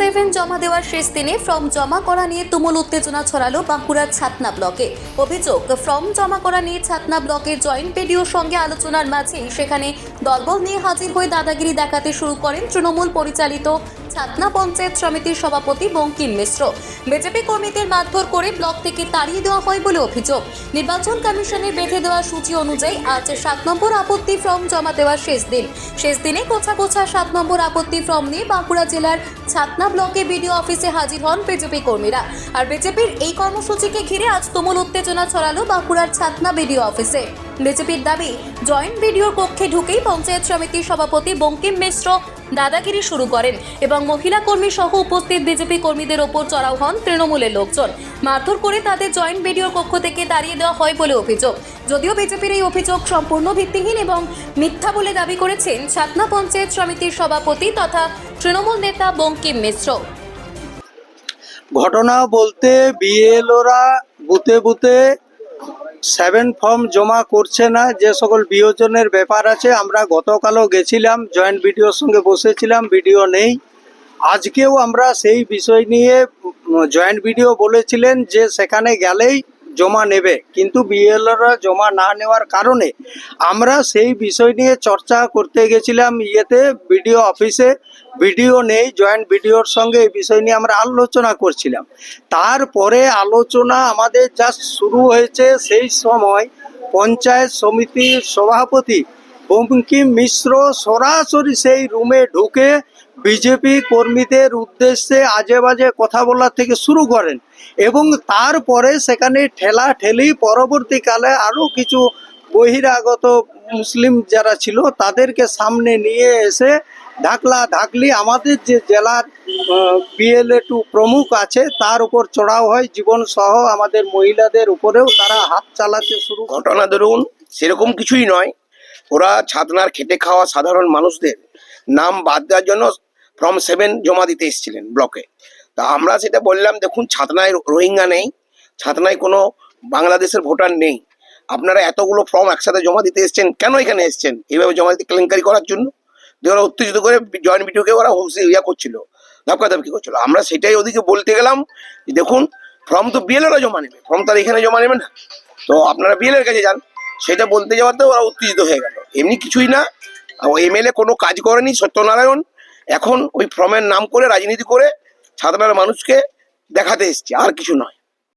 Seven জমা দেওয়ার শেষ দিনে ফর্ম জমা করা নিয়ে তুমুল উত্তেজনা ছড়ালো বাঁকুড়ার ছাতনা ব্লকে। অভিযোগ ফর্ম জমা করা নিয়ে ছাতনা ব্লকের জয়েন্ট পিডিওর সঙ্গে আলোচনার মাঝেই সেখানে দলবল নিয়ে হাজির হয়ে দাদাগিরি দেখাতে শুরু করেন তৃণমূল পরিচালিত ছাতনা পঞ্চায়েত সমিতির সভাপতি বঙ্কিম মিশ্র। বিজেপি কর্মীদের মারধর করে ব্লক থেকে তাড়িয়ে দেওয়া হয় বলে অভিযোগ। নির্বাচন কমিশনের বেঁধে দেওয়া সূচি অনুযায়ী আজ সাত নম্বর আপত্তি ফর্ম জমা দেওয়ার শেষ দিন। শেষ দিনে কোছা কোছা সাত নম্বর আপত্তি ফর্ম নিয়ে বাঁকুড়া জেলার ছাতনা ব্লকে বিডিও অফিসে হাজির হন বিজেপি কর্মীরা। আর বিজেপির এই কর্মসূচিকে ঘিরে আজ তুমুল উত্তেজনা ছড়ালো বাঁকুড়ার ছাতনা বিডিও অফিসে। বিজেপির দাবি, জয়েন্ট বিডিওর কক্ষে ঢুকেই পঞ্চায়েত সমিতির সভাপতি বঙ্কিম মিশ্র দাদাগিরি শুরু করেন এবং মহিলা কর্মী সহ উপস্থিত বিজেপি কর্মীদের ওপর চড়াও হন তৃণমূলের লোকজন। মারধর করে তাদের জয়েন্ট বিডিওর কক্ষ থেকে তাড়িয়ে দেওয়া হয় বলে অভিযোগ। যদিও বিজেপির এই অভিযোগ সম্পূর্ণ ভিত্তিহীন এবং মিথ্যা বলে দাবি করেছেন ছাতনা পঞ্চায়েত সমিতির সভাপতি তথা তৃণমূল নেতা বঙ্কিম মিশ্র। ঘটনা বলতে বিএলওরা বুথে বুথে সেভেন ফর্ম জমা করছে না, যে সকল বিয়োজনের ব্যাপার আছে। আমরা গতকালও গেছিলাম জয়েন্ট বিডিওর সঙ্গে বসেছিলাম, বিডিও নেই। আজকেও আমরা সেই বিষয় নিয়ে জয়েন্ট বিডিও বলেছিলেন যে সেখানে গেলেই জমা নেবে। কিন্তু বিএলওরা জমা না নেওয়ার কারণে আমরা সেই বিষয় নিয়ে চর্চা করতে গেছিলাম। ইয়েতে বিডিও অফিসে বিডিও নেই জয়েন্ট বিডিওর সঙ্গে এই বিষয় নিয়ে আমরা আলোচনা করছিলাম। তারপরে আলোচনা আমাদের যা শুরু হয়েছে সেই সময় পঞ্চায়েত সমিতির সভাপতি বঙ্কিম মিশ্র সরাসরি সেই রুমে ঢুকে বিজেপি কর্মীদের উদ্দেশ্যে আজে বাজে কথা বলা থেকে শুরু করেন এবং তারপরে সেখানে ঠেলা ঠেলি পরবর্তীকালে আরও কিছু বহিরাগত মুসলিম যারা ছিল তাদেরকে সামনে নিয়ে এসে ঢাকলা ঢাকলি আমাদের যে জেলার বিএলএ টু প্রমুখ আছে তার উপর চড়াও হয়। জীবন সহ আমাদের মহিলাদের উপরেও তারা হাত চালাতে শুরু ঘটনা ধরুন, সেরকম কিছুই নয়। ওরা ছাতনার খেটে খাওয়া সাধারণ মানুষদের নাম বাদ দেওয়ার জন্য ফর্ম সেভেন জমা দিতে এসেছিলেন ব্লকে। তা আমরা সেটা বললাম, দেখুন, ছাতনায় রোহিঙ্গা নেই, ছাতনায় কোনো বাংলাদেশের ভোটার নেই। আপনারা এতগুলো ফর্ম একসাথে জমা দিতে এসছেন, কেন এখানে এসেছেন? এইভাবে জমা দিতে কেলেঙ্কারি করার জন্য? ওরা উত্তেজিত করে জয়েন্ট ভিডিওকে ওরা হুসি ইয়া করছিল ধাপকা ধাপকি করছিল। আমরা সেটাই ওদিকে বলতে গেলাম, দেখুন, ফর্ম তো বিএলএরা জমা নেবে, ফর্ম তার এখানে জমা নেবে না। তো আপনারা বিএলের কাছে যান। সেটা বলতে যাওয়াতে ওরা উত্তেজিত হয়ে গেল। এমনি কিছুই না। এমএলএ কোনো কাজ করেনি, সত্যনারায়ণ। এখন ওই ফর্মের নাম করে রাজনীতি করে সাধারণ মানুষকে দেখাতে এসছে, আর কিছু নয়।